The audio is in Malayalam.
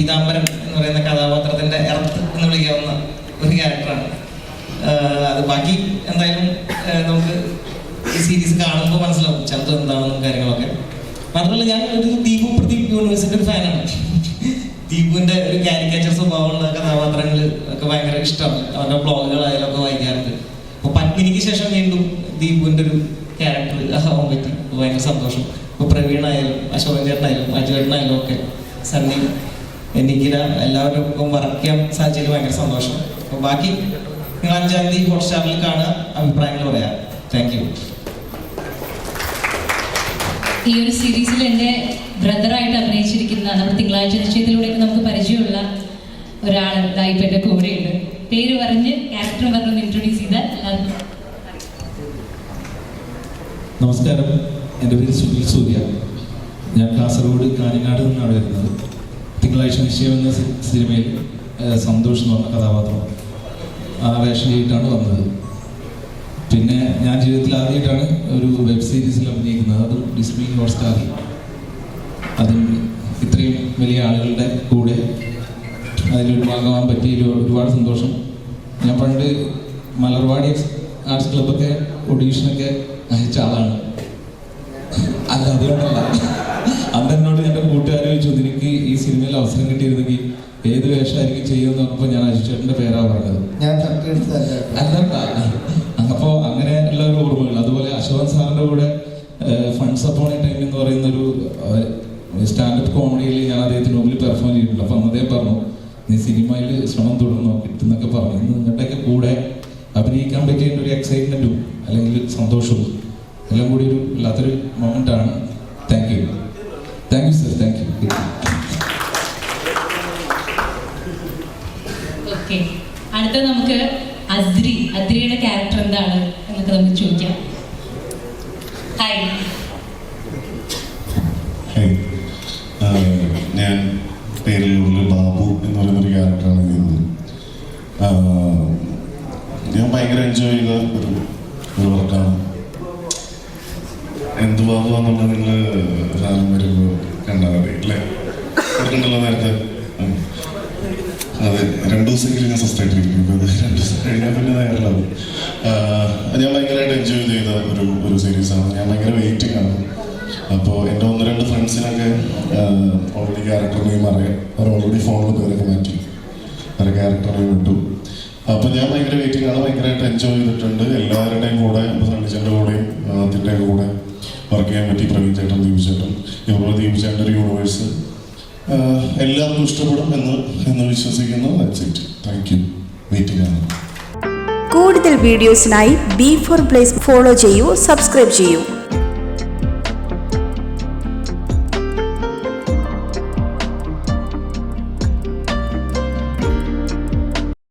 പീതാംബരൻ എന്ന് പറയുന്ന കഥാപാത്രത്തിന്റെ എർത്ത് എന്ന് വിളിക്കാവുന്ന ഒരു ക്യാരക്ടറാണ്. അത് ബാക്കി എന്തായാലും നമുക്ക് ഈ സീരീസ് കാണുമ്പോൾ മനസ്സിലാവും ചന്തു എന്താണെന്നും കാര്യങ്ങളൊക്കെ. മാത്രമല്ല ഞാൻ ഒരു ദീപു പ്രദീപ് യൂണിവേഴ്സിറ്റി ഒരു ഫാനാണ് ദീപുവിന്റെ ഒരു കാരിക്കേച്ചർ സ്വഭാവമുള്ള കഥാപാത്രങ്ങൾ ഒക്കെ ഭയങ്കര ഇഷ്ടമാണ്. അവരുടെ ബ്ലോഗുകളായാലും ഒക്കെ വായിക്കാറുണ്ട്. അപ്പൊ പത്മിനിക്ക് ശേഷം വീണ്ടും ദീപുവിന്റെ ഒരു ക്യാരക്ടർ ആവാൻ പറ്റി. ഭയങ്കര സന്തോഷം. ഇപ്പൊ പ്രവീണായാലും അശോകൻ ചേട്ടനായാലും അജുവേട്ടനായാലും ഒക്കെ സണ്ണി എനിക്കിര എല്ലാവർക്കും വർക്ക് ചെയ്യാൻ സാധിച്ചതിൽ ഭയങ്കര സന്തോഷം. അപ്പൊ ബാക്കി നിങ്ങൾ അഞ്ചാം തീയതി ഹോട്ട്സ്റ്റാറിൽ കാണുക. അഭിപ്രായങ്ങൾ പറയാം. താങ്ക് യു ഈ ഒരു സീരീസിൽ എന്റെ ബ്രദറായിട്ട് അഭിനയിച്ചിരിക്കുന്ന നമ്മുടെ തിങ്കളാഴ്ച നിശ്ചയത്തിലൂടെയൊക്കെ നമുക്ക് പരിചയമുള്ള ഒരാൾ ഇതായിപ്പോൾ എന്റെ കൂടെയുണ്ട്. പേര് പറഞ്ഞ് ക്യാരക്ടർ പറഞ്ഞൊന്ന് ഇൻട്രൊഡ്യൂസ് ചെയ്താൽ എല്ലാവർക്കും നമസ്കാരം. എന്റെ പേര് സുനിൽ സൂര്യ. ഞാൻ കാസർഗോഡ് കാഞ്ഞങ്ങാട് നിന്നാണ് വരുന്നത്. തിങ്കളാഴ്ച നിശ്ചയം എന്ന സിനിമയിൽ സന്തോഷ് എന്ന് പറഞ്ഞ കഥാപാത്രം ആ വേഷം ചെയ്തിട്ടാണ് വന്നത്. പിന്നെ ഞാൻ ജീവിതത്തിൽ ആദ്യമായിട്ടാണ് ഒരു വെബ് സീരീസിൽ അഭിനയിക്കുന്നത്. അത് ഡിസ്നി ഹോട്ട്സ്റ്റാറിൽ അതിൽ ഇത്രയും വലിയ ആളുകളുടെ കൂടെ അതിലൊരു ഭാഗമാകാൻ പറ്റിയതിൽ ഒരുപാട് സന്തോഷം. ഞാൻ പണ്ട് മലർവാടി ആർട്സ് ക്ലബ്ബൊക്കെ ഒഡീഷനൊക്കെ അയച്ച ആളാണ്. അല്ല അതുകൊണ്ടല്ല സിനിമയിൽ അവസരം കിട്ടിയിരുന്നെങ്കിൽ ഏത് വേഷമായിരിക്കും ചെയ്യുമെന്ന് പറഞ്ഞപ്പോൾ ഞാൻ അജിച്ചേട്ടന്റെ പേരാ പറഞ്ഞത്. ഞാൻ അങ്ങനെ അല്ലണ്ട അപ്പോൾ അങ്ങനെയുള്ള ഒരു ഓർമ്മകൾ. അതുപോലെ അശോകൻ സാറിന്റെ കൂടെ ഫണ്ട്സ് അപ്പോൺ ടൈം എന്ന് പറയുന്ന ഒരു സ്റ്റാൻഡപ്പ് കോമഡിയിൽ ഞാൻ അദ്ദേഹത്തിന് മുമ്പിൽ പെർഫോം ചെയ്തിട്ടുണ്ട്. അപ്പം അദ്ദേഹം പറഞ്ഞു നീ സിനിമയിൽ ശ്രമം തുടർന്നോ കിട്ടുന്നൊക്കെ പറഞ്ഞു. ഇന്ന് നിങ്ങളുടെയൊക്കെ കൂടെ അഭിനയിക്കാൻ പറ്റിയ ഒരു എക്സൈറ്റ്മെന്റും അല്ലെങ്കിൽ സന്തോഷവും എല്ലാം കൂടി ഒരു വല്ലാത്തൊരു മൊമെന്റ് ആണ്. Thank you thank you sir thank you okay. അടുത്ത നമുക്ക് അദ്രി അദ്രിയുടെ ക്യാരക്ടർ എന്താണ് എന്നൊക്കെ നമുക്ക് ചോദിക്കാം. ഹായ്. ഞാൻ പേരിലുള്ള ബാബു എന്ന് പറയുന്നൊരു ക്യാരക്ടറാണ് ചെയ്യുന്നത് ഞാൻ. ഭയങ്കര എൻജോയ് ചെയ്ത ഒരു ഒരു വർക്കാണ് എന്ത് ബാബു എന്നുള്ളത് നിങ്ങൾ സാധനം വരുമ്പോൾ കണ്ടാൽ മതി അല്ലേ? നേരത്തെ ദിവസമെങ്കിലും ഞാൻ രണ്ട് ദിവസം കഴിഞ്ഞാൽ പിന്നെ നേരലാവും ഞാൻ ഭയങ്കരമായിട്ട് എൻജോയ് ചെയ്ത ഒരു ഒരു സീരീസാണ് ഞാൻ ഭയങ്കര വെയിറ്റിംഗ് ആണ്. അപ്പോൾ എന്റെ ഒന്ന് രണ്ട് ഫ്രണ്ട്സിനൊക്കെ ഓൾറെഡി ക്യാരക്ടർ നെയിം അറിയാം. അവർ ഓൾറെഡി ഫോണിൽ പേരൊക്കെ മാറ്റി. അവരുടെ ക്യാരക്ടർ നെയിം ഇട്ടു. അപ്പോൾ ഞാൻ ഭയങ്കര വെയിറ്റിംഗ് ആണ്. ഭയങ്കരമായിട്ട് എൻജോയ് ചെയ്തിട്ടുണ്ട്. എല്ലാവരുടെയും കൂടെ സണ്ണിച്ചന്റെ കൂടെയും അതിന്റെ കൂടെ വർക്ക് ചെയ്യാൻ പറ്റി പ്രവീൺ ചേട്ടൻ ദീപ് ചേട്ടൻ. ഇതുപോലെ ദീപ് ചേട്ടന്റെ ഒരു യൂണിവേഴ്സ് എല്ലാവർക്കും ഇഷ്ടപ്പെടും എന്ന് എന്ന് വിശ്വസിക്കുന്നു. താങ്ക് യു ആണ് കൂടുതൽ വീഡിയോസിനായി ബി ഫോർ പ്ലേസ് ഫോളോ ചെയ്യൂ സബ്സ്ക്രൈബ് ചെയ്യൂ.